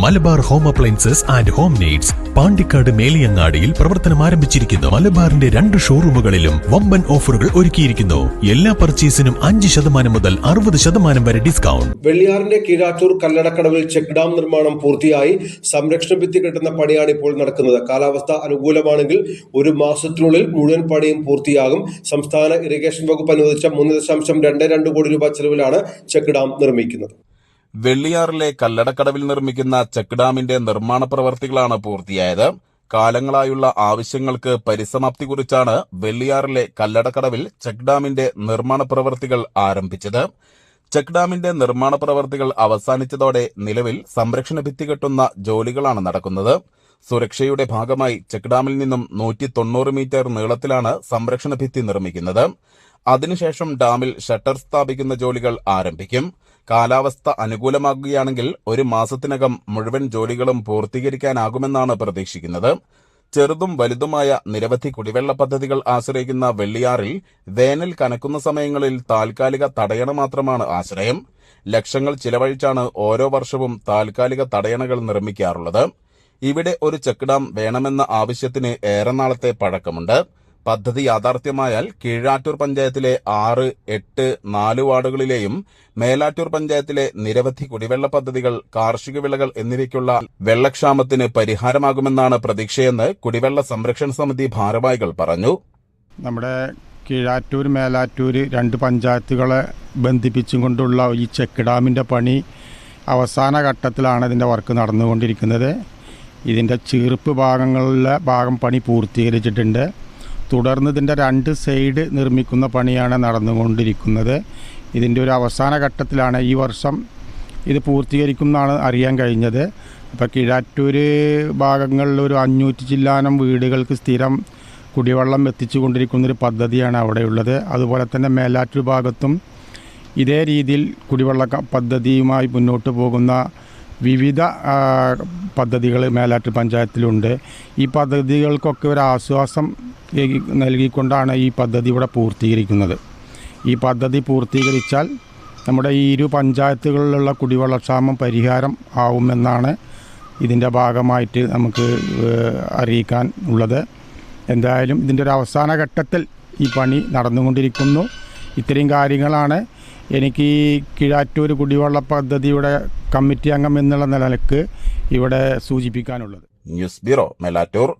Malabar home appliances and home needs Pandikkad മേലിയങ്ങാടിയിൽ പ്രവർത്തനം ആരംഭിച്ചിരിക്കുന്നു. മലബാറിന്റെ രണ്ട് ഷോറൂമുകളിലും വമ്പൻ ഓഫറുകൾ ഒരുക്കിയിരിക്കുന്നു. എല്ലാ പർച്ചേസിനും അഞ്ച് ശതമാനം മുതൽ അറുപത് ശതമാനം വരെ ഡിസ്കൗണ്ട്. വെള്ളിയാറിന്റെ കീഴാറ്റൂർ കല്ലടക്കടവിൽ ചെക്ക് ഡാം നിർമ്മാണം പൂർത്തിയായി സംരക്ഷണ ഭിത്തി കെട്ടുന്ന പണിയാണ് ഇപ്പോൾ നടക്കുന്നത്. കാലാവസ്ഥ അനുകൂലമാണെങ്കിൽ ഒരു മാസത്തിനുള്ളിൽ മുഴുവൻ പണിയും പൂർത്തിയാകും. സംസ്ഥാന ഇറിഗേഷൻ വകുപ്പ് അനുവദിച്ച മൂന്ന് ദശാംശം രണ്ട് രണ്ട് കോടി രൂപ ചെലവിലാണ് ചെക്ക് ഡാം നിർമ്മിക്കുന്നത്. വെള്ളിയാറിലെ കല്ലടക്കടവിൽ നിർമ്മിക്കുന്ന ചെക്ക് ഡാമിന്റെ നിർമ്മാണ പ്രവർത്തികളാണ് പൂർത്തിയായത്. കാലങ്ങളായുള്ള ആവശ്യങ്ങൾക്ക് പരിസമാപ്തി കുറിച്ചാണ് വെള്ളിയാറിലെ കല്ലടക്കടവിൽ ചെക്ക് ഡാമിന്റെ നിർമ്മാണ പ്രവർത്തികൾ ആരംഭിച്ചത്. ചെക്ക് ഡാമിന്റെ നിർമ്മാണ പ്രവർത്തികൾ അവസാനിച്ചതോടെ നിലവിൽ സംരക്ഷണ ഭിത്തി കെട്ടുന്ന ജോലികളാണ് നടക്കുന്നത്. സുരക്ഷയുടെ ഭാഗമായി ചെക്ക് ഡാമിൽ നിന്നും നൂറ്റി തൊണ്ണൂറ് മീറ്റർ നീളത്തിലാണ് സംരക്ഷണ ഭിത്തി നിർമ്മിക്കുന്നത്. അതിനുശേഷം ഡാമിൽ ഷട്ടർ സ്ഥാപിക്കുന്ന ജോലികൾ ആരംഭിക്കും. കാലാവസ്ഥ അനുകൂലമാകുകയാണെങ്കിൽ ഒരു മാസത്തിനകം മുഴുവൻ ജോലികളും പൂർത്തീകരിക്കാനാകുമെന്നാണ് പ്രതീക്ഷിക്കുന്നത്. ചെറുതും വലുതുമായ നിരവധി കുടിവെള്ള പദ്ധതികൾ ആശ്രയിക്കുന്ന വെള്ളിയാറിൽ വേനൽ കനക്കുന്ന സമയങ്ങളിൽ താൽക്കാലിക തടയണ മാത്രമാണ് ആശ്രയം. ലക്ഷങ്ങൾ ചിലവഴിച്ചാണ് ഓരോ വർഷവും താൽക്കാലിക തടയണകൾ നിർമ്മിക്കാറുള്ളത്. ഇവിടെ ഒരു ചെക്ക് ഡാം വേണമെന്ന ആവശ്യത്തിന് ഏറെ നാളത്തെ പഴക്കമുണ്ട്. പദ്ധതി യാഥാർത്ഥ്യമായാൽ കീഴാറ്റൂർ പഞ്ചായത്തിലെ ആറ് എട്ട് നാല് വാർഡുകളിലെയും മേലാറ്റൂർ പഞ്ചായത്തിലെ നിരവധി കുടിവെള്ള പദ്ധതികൾ കാർഷിക വിളകൾ എന്നിവയ്ക്കുള്ള വെള്ളക്ഷാമത്തിന് പരിഹാരമാകുമെന്നാണ് പ്രതീക്ഷയെന്ന് കുടിവെള്ള സംരക്ഷണ സമിതി ഭാരവാഹികൾ പറഞ്ഞു. നമ്മുടെ കീഴാറ്റൂർ മേലാറ്റൂർ രണ്ട് പഞ്ചായത്തുകളെ ബന്ധിപ്പിച്ചും കൊണ്ടുള്ള ഈ ചെക്ക് ഡാമിന്റെ പണി അവസാന ഘട്ടത്തിലാണ് ഇതിന്റെ വർക്ക് നടന്നുകൊണ്ടിരിക്കുന്നത്. ഇതിന്റെ ചീർപ്പ് ഭാഗങ്ങളിലെ ഭാഗം പണി പൂർത്തീകരിച്ചിട്ടുണ്ട്. തുടർന്ന് ഇതിന്റെ രണ്ട് സൈഡ് നിർമ്മിക്കുന്ന പണിയാണ് നടന്നുകൊണ്ടിരിക്കുന്നത്. ഇതിന്റെ ഒരു അവസാന ഘട്ടത്തിലാണ് ഈ വർഷം ഇത് പൂർത്തീകരിക്കുമെന്നാണ് അറിയാൻ കഴിഞ്ഞത്. അപ്പോൾ കിഴാറ്റൂർ ഭാഗങ്ങളിൽ ഒരു അഞ്ഞൂറ്റി ചില്ലാനം വീടുകൾക്ക് സ്ഥിരം കുടിവെള്ളം എത്തിച്ചു കൊണ്ടിരിക്കുന്നൊരു പദ്ധതിയാണ് അവിടെയുള്ളത്. അതുപോലെ തന്നെ മേലാറ്റൂർ ഭാഗത്തും ഇതേ രീതിയിൽ കുടിവെള്ള പദ്ധതിയുമായി മുന്നോട്ട് പോകുന്ന വിവിധ പദ്ധതികൾ മേലാറ്റൂർ പഞ്ചായത്തിലുണ്ട്. ഈ പദ്ധതികൾക്കൊക്കെ ഒരു ആശ്വാസം നൽകിക്കൊണ്ടാണ് ഈ പദ്ധതി ഇവിടെ പൂർത്തീകരിക്കുന്നത്. ഈ പദ്ധതി പൂർത്തീകരിച്ചാൽ നമ്മുടെ ഈ ഇരു പഞ്ചായത്തുകളിലുള്ള കുടിവെള്ളക്ഷാമം പരിഹാരം ആവുമെന്നാണ് ഇതിന്റെ ഭാഗമായിട്ട് നമുക്ക് അറിയിക്കാൻ ഉള്ളത്. എന്തായാലും ഇതിന്റെ ഒരു അവസാന ഘട്ടത്തിൽ ഈ പണി നടന്നുകൊണ്ടിരിക്കുന്നു. ഇത്രയും കാര്യങ്ങളാണ്. എനിക്ക് ഈ കിഴാറ്റൂർ കുടിവെള്ള പദ്ധതിയുടെ കമ്മിറ്റി അംഗം എന്നുള്ള നിലയ്ക്ക് ഇവിടെ സൂചിപ്പിക്കാനുള്ളത്. News bureau Melattur.